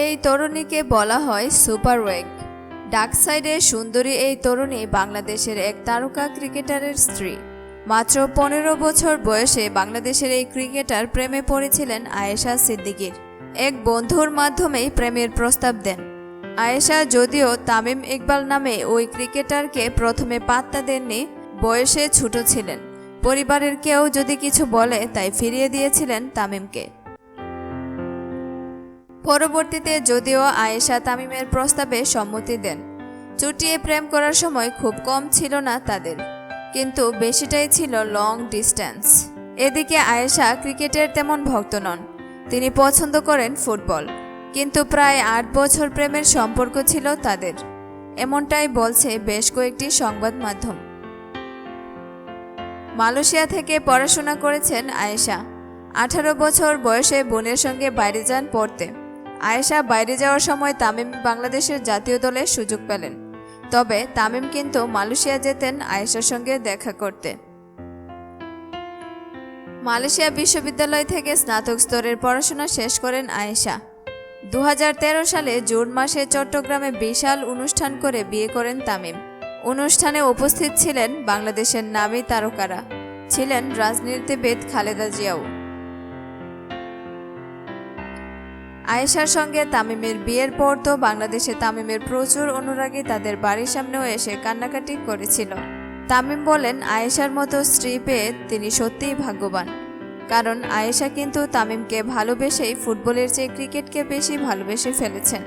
এই তরুণীকে বলা হয় সুপার ওয়েগ। ডাক সাইডের সুন্দরী এই তরুণী বাংলাদেশের এক তারকা ক্রিকেটারের স্ত্রী। মাত্র পনেরো বছর বয়সে বাংলাদেশের এই ক্রিকেটার প্রেমে পড়েছিলেন আয়েশা সিদ্দিকির। এক বন্ধুর মাধ্যমেই প্রেমের প্রস্তাব দেন। আয়েশা যদিও তামিম ইকবাল নামে ওই ক্রিকেটারকে প্রথমে পাত্তা দেননি, বয়সে ছোট ছিলেন। পরিবারের কেউ যদি কিছু বলে তাই ফিরিয়ে দিয়েছিলেন তামিমকে। পরবর্তীতে যদিও আয়েশা তামিমের প্রস্তাবে সম্মতি দেন। চুটিয়ে প্রেম করার সময় খুব কম ছিল না তাদের, কিন্তু বেশিটাই ছিল লং ডিস্ট্যান্স এদিকে আয়েশা ক্রিকেটের তেমন ভক্ত নন, তিনি পছন্দ করেন ফুটবল, কিন্তু প্রায় আট বছর প্রেমের সম্পর্ক ছিল তাদের। এমনটাই বলছে বেশ কয়েকটি সংবাদ মাধ্যম। মালয়েশিয়া থেকে পড়াশোনা করেছেন আয়েশা। আঠারো বছর বয়সে বোনের সঙ্গে বাইরে যান পড়তে। আয়েশা বাইরে যাওয়ার সময় তামিম বাংলাদেশের জাতীয় দলে সুযোগ পেলেন। তবে তামিম কিন্তু মালয়েশিয়া যেতেন আয়েশার সঙ্গে দেখা করতে। মালয়েশিয়া বিশ্ববিদ্যালয় থেকে স্নাতক স্তরের পড়াশোনা শেষ করেন আয়েশা। দু হাজার তেরো সালে জুন মাসে চট্টগ্রামে বিশাল অনুষ্ঠান করে বিয়ে করেন তামিম। অনুষ্ঠানে উপস্থিত ছিলেন বাংলাদেশের নামী তারকারা। ছিলেন রাজনীতিবিদ খালেদা জিয়াও। আয়েশার সঙ্গে তামিমের বিয়ের পর তো বাংলাদেশে তামিমের প্রচুর অনুরাগী তাদের বাড়ির সামনেও এসে কান্নাকাটি করেছিল। তামিম বলেন, আয়েশার মতো স্ত্রী পেয়ে তিনি সত্যিই ভাগ্যবান। কারণ আয়েশা কিন্তু তামিমকে ভালোবেসেই ফুটবলের চেয়ে ক্রিকেটকে বেশি ভালোবেসে ফেলেছেন।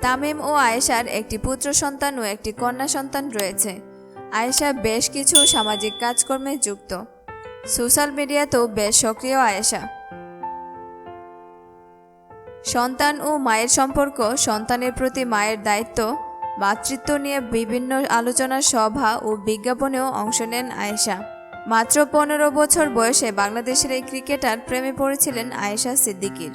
তামিম ও আয়েশার একটি পুত্র সন্তান ও একটি কন্যা সন্তান রয়েছে। আয়েশা বেশ কিছু সামাজিক কাজকর্মে যুক্ত। সোশ্যাল মিডিয়াতেও বেশ সক্রিয় আয়েশা। সন্তান ও মায়ের সম্পর্ক, সন্তানের প্রতি মায়ের দায়িত্ব, মাতৃত্ব নিয়ে বিভিন্ন আলোচনা সভা ও বিজ্ঞাপনেও অংশ নেন আয়েশা। মাত্র পনেরো বছর বয়সে বাংলাদেশের এই ক্রিকেটার প্রেমে পড়েছিলেন আয়েশা সিদ্দিকির।